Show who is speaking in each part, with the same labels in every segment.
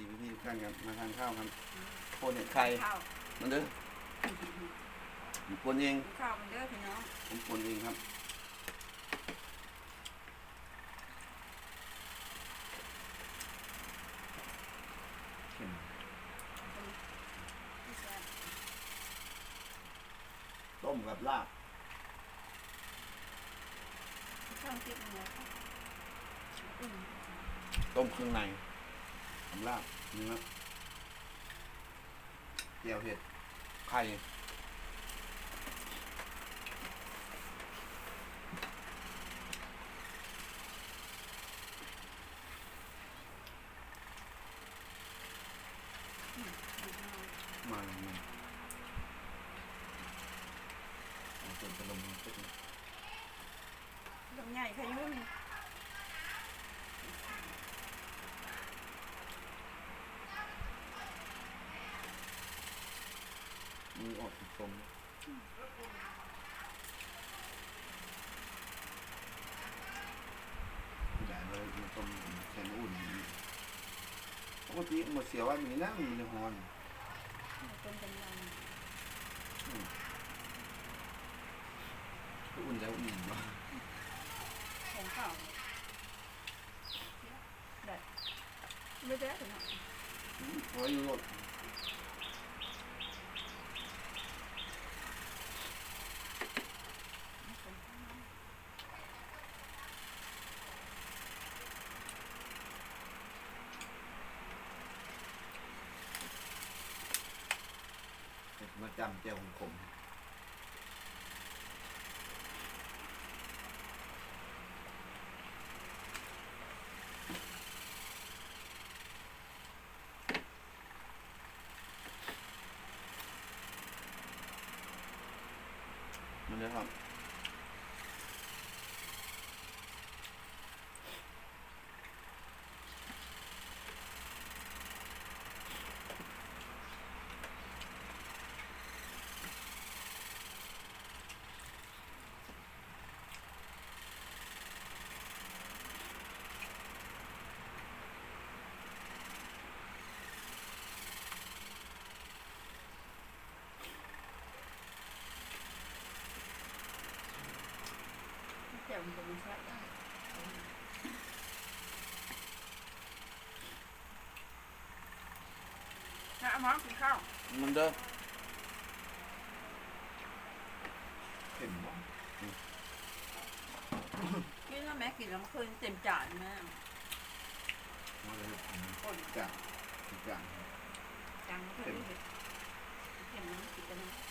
Speaker 1: ดีพี่ๆทุกท่านครับมาทานข้าวครับโคนเห็ดไข่
Speaker 2: ข้าว
Speaker 1: มันเด้อผมปนเอง
Speaker 2: ข้าวมันเด้อพี่น้อง
Speaker 1: ผมปนเองครับ
Speaker 2: ที่แซ่บ
Speaker 1: ต้มกับลาบ
Speaker 2: ช่องติ๊กเนื้อค่ะอืม
Speaker 1: ต้มเครื่องใน ทำลาบเนื้อเจียวเห็ด ไข่มามาเอาเป็นขนมเป็น
Speaker 2: ลำใหญ่ขยุ่น
Speaker 1: มือออกตรงใหญ่เลยมันต้มแข็งอุ่นปกติหมดเสียวว่ามีนั่งมีในหอน
Speaker 2: เป็นกำลัง
Speaker 1: ก็อุ่นแล้วอุ่นมา
Speaker 2: ของข้าวได้ไม่ได้พี่น้อง
Speaker 1: เพราะอยู่รถมา จำเจ้าของผมมันจะทำ รับ
Speaker 2: เดี๋ยวมันจะมีใส่ได้นะเอามากินข้าว
Speaker 1: มันเด้อเห็นบ่
Speaker 2: กินแล้วแม่กินแล้วเมื่อคืนเต็มจานแม่
Speaker 1: มาเลย
Speaker 2: คน
Speaker 1: จ้ะจ้ะ
Speaker 2: จังเมื่อคืนเห็นเห็นน้ำกินกันนะ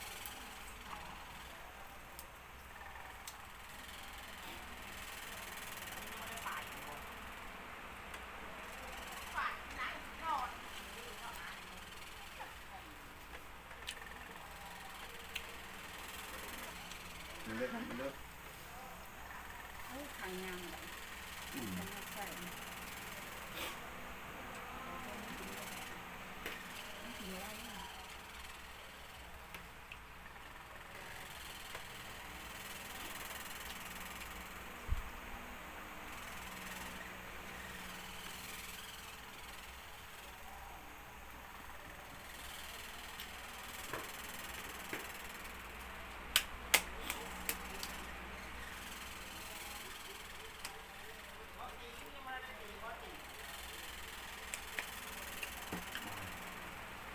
Speaker 1: เลยครับมันเด้อ
Speaker 2: เอ้ยทางงามเลย
Speaker 1: อืม
Speaker 2: ฉันไม่ใส่กินอะไรอะ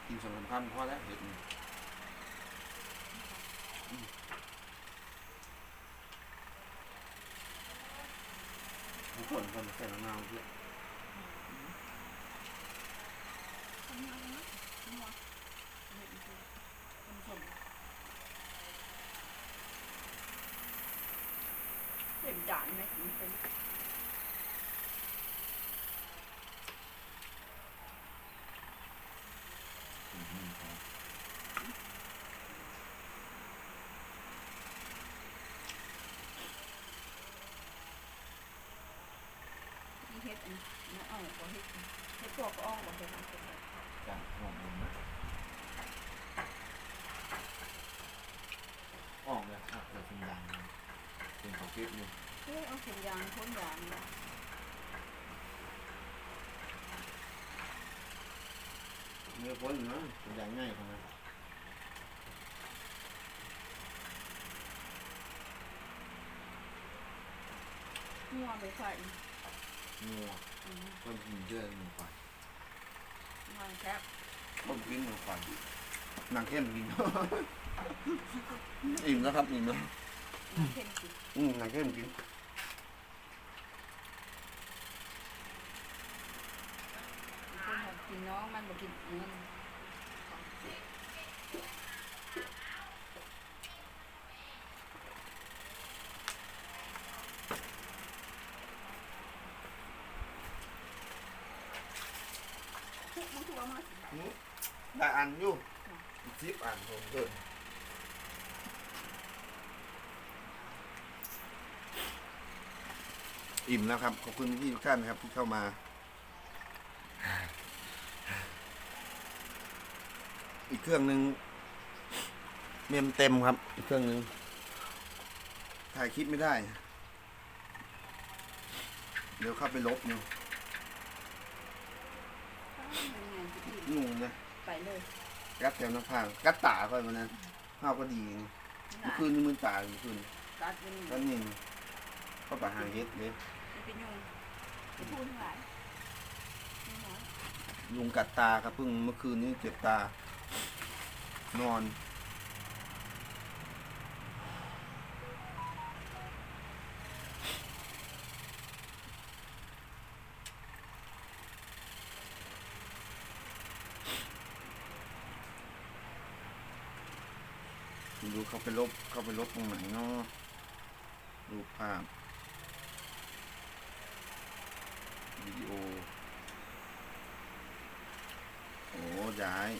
Speaker 1: กิน สองสามคำพอแล้วเห็ดนี่อืมทุกคนคนใส่มะนาวด้วย
Speaker 2: ทำงานนะทำงานเห็นดูคนชมเต็มจานไหมมันเป็น
Speaker 1: อืมอืมครับ
Speaker 2: ที่ เฮ็ดอันนี้เอาก็เฮ็ดเฮ็ดตัวก็อ้อมก็เฮ็ดอันเป็นแบบ
Speaker 1: จ้ะหอมลงนะออกเลยครับเราเป็นยางนะเป็นข้าวเก็บอยู่
Speaker 2: เฮ้ยเอาเข็มยางพ่นยางนะ
Speaker 1: เนื้อพ้นเนาะตัวใหญ่ง่ายของมัน
Speaker 2: งัวไปใส่
Speaker 1: งัว
Speaker 2: อืม
Speaker 1: ต้นกินเยอะหนึ่งไป
Speaker 2: มันแคบ
Speaker 1: ต้นกินหนึ่งไปนางเข้มกิน อิ่มแล้วครับอิ่มแล้ว
Speaker 2: มันเค็มสิ
Speaker 1: อืมนางเข้มกิน
Speaker 2: คนบอกกินน้องมันบอกกินเงินทุกมันถูกเอามาสิ
Speaker 1: ได้อันอยู่ซิปอันผมเดินอิ่มแล้วครับ ขอบคุณพี่ทุกท่านนะครับที่เข้ามา อีกเครื่องหนึ่งเมมเต็มครับ อีกเครื่องหนึ่งถ่ายคลิปไม่ได้ เดี๋ยวเข้าไปลบอยู่
Speaker 2: มันไงจะกิน
Speaker 1: นุ่งนะ
Speaker 2: ไปเลย
Speaker 1: กัดแถวหน้าผากกัดตาค่อยวันนั้นข้าวก็ดีนี่เมื่อคืนนี่มือตาเมื่อคืน
Speaker 2: ตัดเป็น
Speaker 1: ก็นิ่งเข้าไปหาเฮ็ดเลย
Speaker 2: เป็นยุงจะพูดทั้งหลายน้อย
Speaker 1: ยุงกัดตาครับเพิ่งเมื่อคืนนี้เจ็บตา นอน ดูเขาไปลบเขาไปลบตรงไหนเนาะดูภาพวิดีโอโอ้ย้าย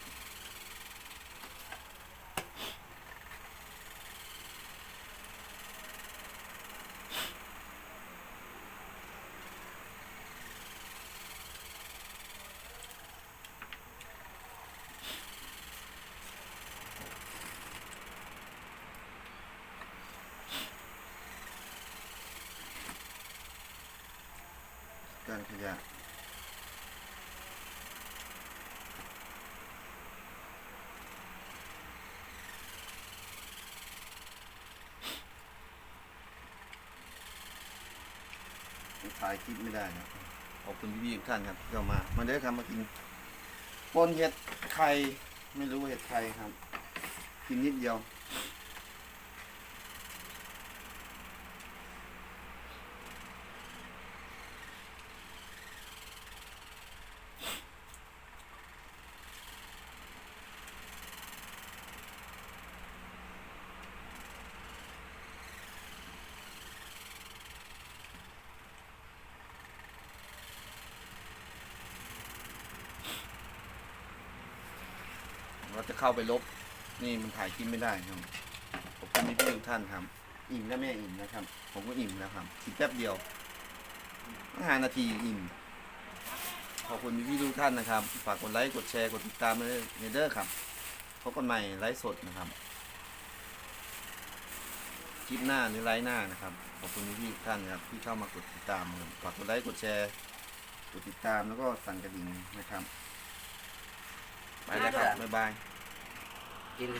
Speaker 1: การขยะถ่ายคลิปไม่ได้ครับขอบคุณพี่ๆทุกท่านครับเข้ามา มาเด้อครับมากินปนเห็ดไข่ไม่รู้เห็ดไข่ครับ กินนิดเดียว เราจะเข้าไปลบ นี่มันถ่ายคลิปไม่ได้ครับขอบคุณพี่ทุกท่านครับ อิ่มแล้วแม่อิ่มนะครับ ผมก็อิ่มแล้วครับกินแป๊บเดียวห้านาทีอิ่มขอบคุณพี่ทุกท่านนะครับ ฝากกดไลค์กดแชร์กดติดตามในเด้อครับพบกันใหม่ไลฟ์สดนะครับคลิปหน้าหรือไลฟ์หน้านะครับขอบคุณพี่ทุกท่านนะครับที่เข้ามากดติดตามฝากกดไลค์กดแชร์กดติดตามแล้วก็สั่นกระดิ่งนะครับ ไปแล้วครับบ๊ายบาย
Speaker 3: กิน